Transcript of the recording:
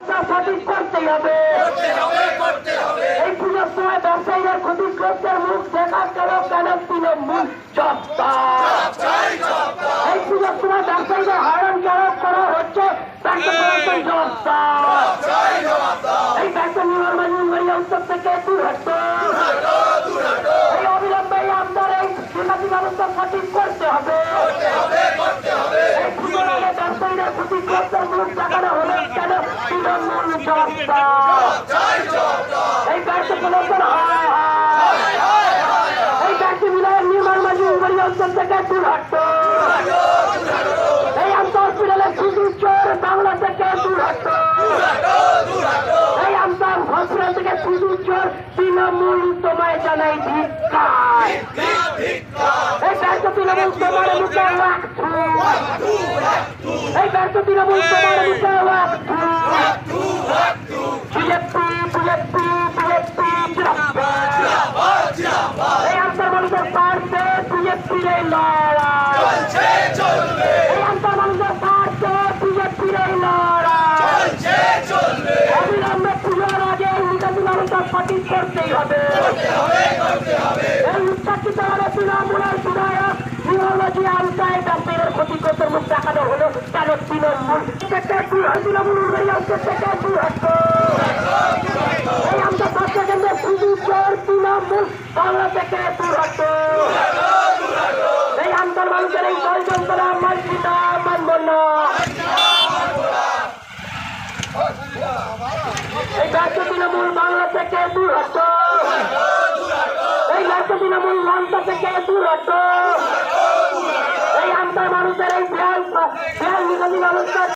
সঠিক করতেই হবে। এই পুজোর সময় ব্যবসায়ীদের ক্ষতিগ্রস্তের কেন করা হচ্ছে? এই ব্যবসা নির্মাণ মাঝি উত্তর থেকে দূর হচ্ছে এই অবিলম্বে আমদার এই নির্বাচী ব্যবস্থা সঠিক করতে হবে এই পুজোর আগে ব্যবসায়ীদের ক্ষতিগ্রস্তের মুখ দেখানো হলো কেন তৃণমূল জব্দা এই ব্যর্থ প্রদর্শন হয় এই ব্যর্থ বিলয়ের নির্মাণ মাঝি উপরি অঞ্চল থেকে দূর হট্ট এই আমতা হসপিটালের শুধু চোর বাংলা থেকে দূর হট্ট এই আমতা হসপিটাল থেকে শুধু চোর তৃণমূল তোমায় জানাই ধিক্কার এই ব্যর্থ তৃণমূল তোমার মুখে রাখছু এই ব্যর্থ তৃণমূল তোমার মুখে রাখছু স্বার্থে বিজেপির এই লড়াই। এই আন্তর মানুষের স্বার্থে বিজেপির এই লড়াই। অবিলম্বে পুজোর আগে নির্বাচন ব্যবস্থা সঠিক করতেই হবে। এই উচ্চাকিত হলে তৃণমূলের বিধায়ক তৃণমূলজি আলতায় ডাক্তারের ক্ষতিগ্রস্তের মুখ দেখানো হলো কেন তৃণমূল তৃণমূল হতো এই আমরা স্বাস্থ্য কেন্দ্রে শুধু চোর তৃণমূল। বাংলা থেকে দূর হতো এই আন্দোলন মানুষের এই ষড়যন্ত্র মানছি না মানব না এই রাজ্য তৃণমূল বাংলা থেকে দূর হতো এই রাজ্য তৃণমূল মঞ্চ থেকে দূর হতো এই আন্তর মানুষের এই বিহার বিহার নিগমী